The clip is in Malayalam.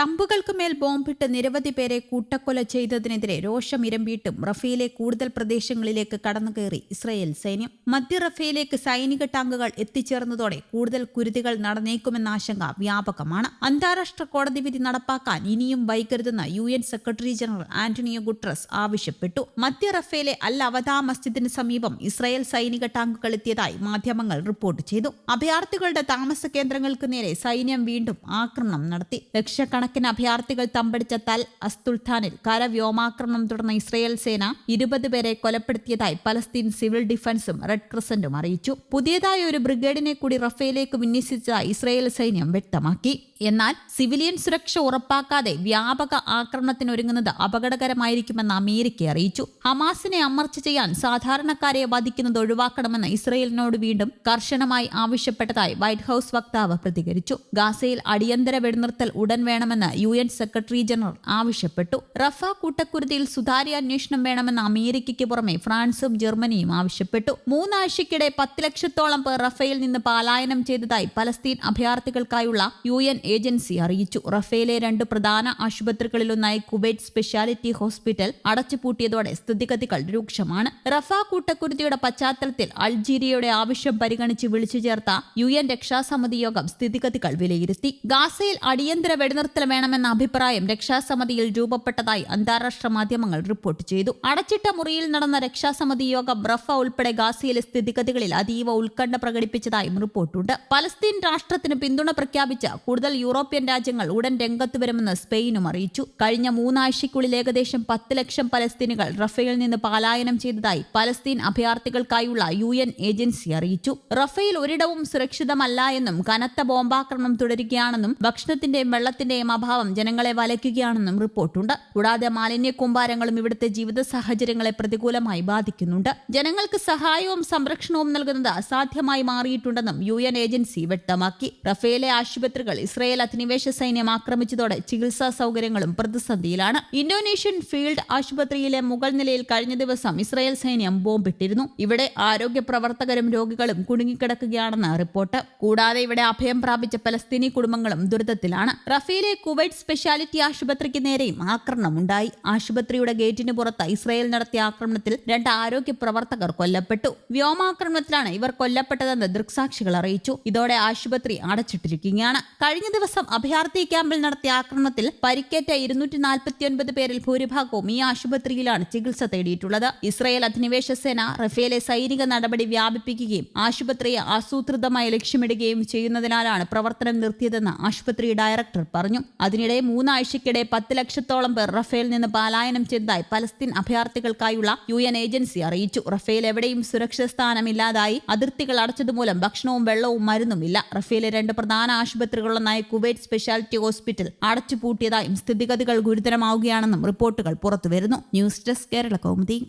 തമ്പുകൾക്ക് മേൽ ബോംബിട്ട് നിരവധി പേരെ കൂട്ടക്കൊല ചെയ്തതിനെതിരെ രോഷം ഇരമ്പിയിട്ടും റഫേലെ കൂടുതൽ പ്രദേശങ്ങളിലേക്ക് കടന്നു കയറി ഇസ്രയേൽ സൈന്യം. മധ്യ റഫേലേക്ക് സൈനിക ടാങ്കുകൾ എത്തിച്ചേർന്നതോടെ കൂടുതൽ കുരുതികൾ നടന്നേക്കുമെന്ന ആശങ്ക വ്യാപകമാണ്. അന്താരാഷ്ട്ര കോടതി വിധി നടപ്പാക്കാൻ ഇനിയും വൈകരുതെന്ന് U N secretary general Antonio Guterres ആവശ്യപ്പെട്ടു. മധ്യ റഫേലെ അൽ അവതാ മസ്ജിദിന് സമീപം ഇസ്രയേൽ സൈനിക ടാങ്കുകൾ എത്തിയതായി മാധ്യമങ്ങൾ റിപ്പോർട്ട് ചെയ്തു. അഭയാർത്ഥികളുടെ താമസ കേന്ദ്രങ്ങൾക്ക് നേരെ സൈന്യം വീണ്ടും ആക്രമണം നടത്തി. ലക്ഷക്കണക്കിന് അഭയാർത്ഥികൾ തമ്പടിച്ച തൽ അസ്തുൽത്താനിൽ കരവ്യോമാക്രമണം തുടർന്ന ഇസ്രയേൽ സേന ഇരുപത് പേരെ കൊലപ്പെടുത്തിയതായി പലസ്തീൻ സിവിൽ ഡിഫൻസും റെഡ് ക്രസന്റും അറിയിച്ചു. പുതിയതായി ഒരു ബ്രിഗേഡിനെ കൂടി റഫേലേക്ക് വിന്യസിച്ചതായി ഇസ്രയേൽ സൈന്യം വ്യക്തമാക്കി. എന്നാൽ സിവിലിയൻ സുരക്ഷ ഉറപ്പാക്കാതെ വ്യാപക ആക്രമണത്തിനൊരുങ്ങുന്നത് അപകടകരമായിരിക്കുമെന്ന് അമേരിക്ക അറിയിച്ചു. ഹമാസിനെ അമർച്ച ചെയ്യാൻ സാധാരണക്കാരെ വധിക്കുന്നത് ഒഴിവാക്കണമെന്ന് ഇസ്രയേലിനോട് വീണ്ടും കർശനമായി ആവശ്യപ്പെട്ടതായി വൈറ്റ് ഹൌസ് വക്താവ് പ്രതികരിച്ചു. ഗാസയിൽ അടിയന്തര വെടിനിർത്തൽ ഉടൻ വേണമെന്ന് യു എൻ സെക്രട്ടറി ജനറൽ ആവശ്യപ്പെട്ടു. റഫ കൂട്ടക്കുരുതിയിൽ സുതാര്യ അന്വേഷണം വേണമെന്ന് അമേരിക്കയ്ക്ക് പുറമെ ഫ്രാൻസും ജർമ്മനിയും ആവശ്യപ്പെട്ടു. മൂന്നാഴ്ചയ്ക്കിടെ പത്ത് ലക്ഷത്തോളം പേർ റഫയിൽ നിന്ന് പലായനം ചെയ്തതായി പലസ്തീൻ അഭയാർത്ഥികൾക്കായുള്ള യു എൻ ഏജൻസി അറിയിച്ചു. റഫേലെ രണ്ട് പ്രധാന ആശുപത്രികളിലൊന്നായി കുവൈറ്റ് സ്പെഷ്യാലിറ്റി ഹോസ്പിറ്റൽ അടച്ചുപൂട്ടിയതോടെ സ്ഥിതിഗതികൾ രൂക്ഷമാണ്. റഫ കൂട്ടക്കുരുതിയുടെ പശ്ചാത്തലത്തിൽ അൾജീരിയയുടെ ആവശ്യം പരിഗണിച്ച് വിളിച്ചു ചേർത്ത യു എൻ രക്ഷാസമിതി യോഗം സ്ഥിതിഗതികൾ വിലയിരുത്തി. ഗാസയിൽ അടിയന്തര വെടിനിർത്തൽ വേണമെന്ന അഭിപ്രായം രക്ഷാസമിതിയിൽ രൂപപ്പെട്ടതായി അന്താരാഷ്ട്ര മാധ്യമങ്ങൾ റിപ്പോർട്ട് ചെയ്തു. അടച്ചിട്ട മുറിയിൽ നടന്ന രക്ഷാസമിതി യോഗം റഫ ഉൾപ്പെടെ ഗാസയിലെ സ്ഥിതിഗതികളിൽ അതീവ ഉത്കണ്ഠ പ്രകടിപ്പിച്ചതായും റിപ്പോർട്ടുണ്ട്. പലസ്തീൻ രാഷ്ട്രത്തിന് പിന്തുണ പ്രഖ്യാപിച്ച കൂടുതൽ യൂറോപ്യൻ രാജ്യങ്ങൾ ഉടൻ രംഗത്ത് വരുമെന്ന് സ്പെയിനും അറിയിച്ചു. കഴിഞ്ഞ മൂന്നാഴ്ചയ്ക്കുള്ളിൽ ഏകദേശം പത്ത് ലക്ഷം പലസ്തീനുകൾ റഫേൽ നിന്ന് പലായനം ചെയ്തതായി പലസ്തീൻ അഭയാർത്ഥികൾക്കായുള്ള യു എൻ ഏജൻസി അറിയിച്ചു. റഫേൽ ഒരിടവും സുരക്ഷിതമല്ല എന്നും കനത്ത ബോംബാക്രമണം തുടരുകയാണെന്നും ഭക്ഷണത്തിന്റെയും വെള്ളത്തിന്റെയും അഭാവം ജനങ്ങളെ വലയ്ക്കുകയാണെന്നും റിപ്പോർട്ടുണ്ട്. കൂടാതെ മാലിന്യ കൂമ്പാരങ്ങളും ഇവിടുത്തെ ജീവിത സാഹചര്യങ്ങളെ പ്രതികൂലമായി ബാധിക്കുന്നുണ്ട്. ജനങ്ങൾക്ക് സഹായവും സംരക്ഷണവും നൽകുന്നത് അസാധ്യമായി മാറിയിട്ടുണ്ടെന്നും യു എൻ ഏജൻസി വ്യക്തമാക്കി. റഫേലെ ആശുപത്രികൾ ഇസ്രയേൽ അധിനിവേശ സൈന്യം ആക്രമിച്ചതോടെ ചികിത്സാ സൗകര്യങ്ങളും പ്രതിസന്ധിയിലാണ്. ഇന്തോനേഷ്യൻ ഫീൽഡ് ആശുപത്രിയിലെ മുകൾ നിലയിൽ കഴിഞ്ഞ ദിവസം ഇസ്രായേൽ സൈന്യം ബോംബിട്ടിരുന്നു. ഇവിടെ ആരോഗ്യ പ്രവർത്തകരും രോഗികളും കുടുങ്ങിക്കിടക്കുകയാണെന്ന് റിപ്പോർട്ട്. കൂടാതെ ഇവിടെ അഭയം പ്രാപിച്ച പലസ്തീനി കുടുംബങ്ങളും ദുരിതത്തിലാണ്. റഫീലെ കുവൈറ്റ് സ്പെഷ്യാലിറ്റി ആശുപത്രിക്ക് നേരെയും ആക്രമണമുണ്ടായി. ആശുപത്രിയുടെ ഗേറ്റിന് പുറത്ത് ഇസ്രായേൽ നടത്തിയ ആക്രമണത്തിൽ രണ്ട് ആരോഗ്യ പ്രവർത്തകർ കൊല്ലപ്പെട്ടു. വ്യോമാക്രമണത്തിലാണ് ഇവർ കൊല്ലപ്പെട്ടതെന്ന് ദൃക്സാക്ഷികൾ അറിയിച്ചു. ഇതോടെ ആശുപത്രി അടച്ചിട്ടിരിക്കുകയാണ്. കഴിഞ്ഞ ദിവസം അഭയാർത്ഥി ക്യാമ്പിൽ നടത്തിയ ആക്രമണത്തിൽ പരിക്കേറ്റ ഇരുന്നൂറ്റി നാൽപ്പത്തിയൊൻപത് പേരിൽ ഭൂരിഭാഗവും ഈ ആശുപത്രിയിലാണ് ചികിത്സ തേടിയിട്ടുള്ളത്. ഇസ്രായേൽ അധിനിവേശ സേന റഫേലെ സൈനിക നടപടി വ്യാപിപ്പിക്കുകയും ആശുപത്രിയെ ആസൂത്രിതമായി ലക്ഷ്യമിടുകയും ചെയ്യുന്നതിനാലാണ് പ്രവർത്തനം നിർത്തിയതെന്ന് ആശുപത്രി ഡയറക്ടർ പറഞ്ഞു. അതിനിടെ മൂന്നാഴ്ചയ്ക്കിടെ പത്ത് ലക്ഷത്തോളം പേർ റഫേൽ നിന്ന് പലായനം ചെയ്തതായി പലസ്തീൻ അഭയാർത്ഥികൾക്കായുള്ള യു എൻ ഏജൻസി അറിയിച്ചു. റഫേൽ എവിടെയും സുരക്ഷിത സ്ഥാനമില്ലാതായി അതിർത്തികൾ അടച്ചതുമൂലം ഭക്ഷണവും വെള്ളവും മരുന്നുമില്ല. റഫേലെ രണ്ട് പ്രധാന ആശുപത്രികളിലൊന്നായ കുവൈറ്റ് സ്പെഷ്യാലിറ്റി ഹോസ്പിറ്റൽ അടച്ചുപൂട്ടിയതായും സ്ഥിതിഗതികൾ ഗുരുതരമാവുകയാണെന്നും റിപ്പോർട്ടുകൾ പുറത്തുവരുന്നു. News desk Kerala Kaumudi.